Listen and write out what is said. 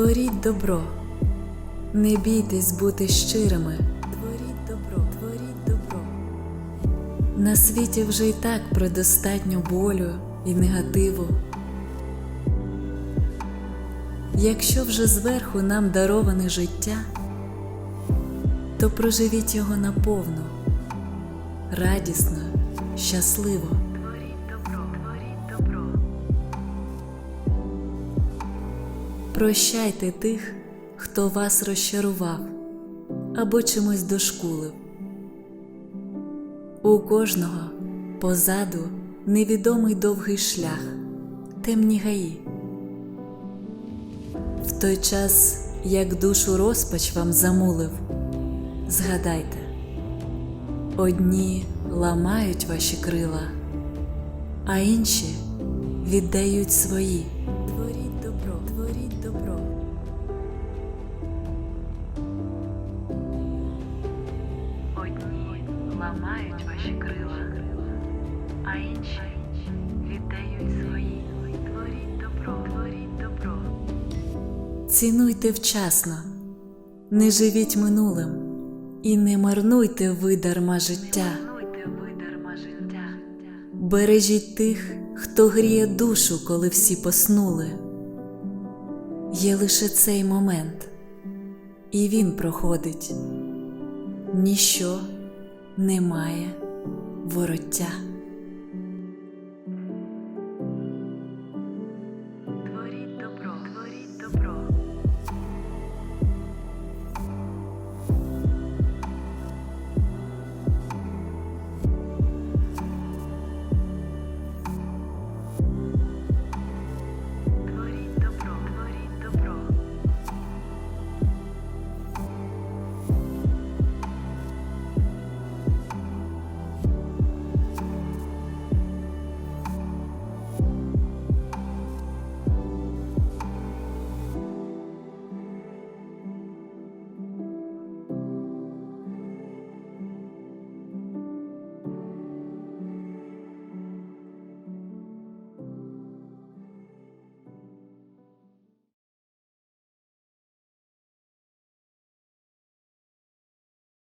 Творіть добро, не бійтесь бути щирими. Творіть добро, творіть добро. На світі вже й так предостатньо болю і негативу. Якщо вже зверху нам дароване життя, то проживіть його наповну, радісно, щасливо. Прощайте тих, хто вас розчарував або чимось дошкулив. У кожного позаду невідомий довгий шлях, темні гаї. В той час, як душу розпач вам замулив, згадайте, одні ламають ваші крила, а інші віддають свої. Ламають ваші крила, а інші віддають свої. Творіть добро, творіть добро. Цінуйте вчасно, не живіть минулим і не марнуйте ви дарма життя. Шануйте ви дарма життя. Бережіть тих, хто гріє душу, коли всі поснули. Є лише цей момент, і він проходить. Ніщо не має вороття.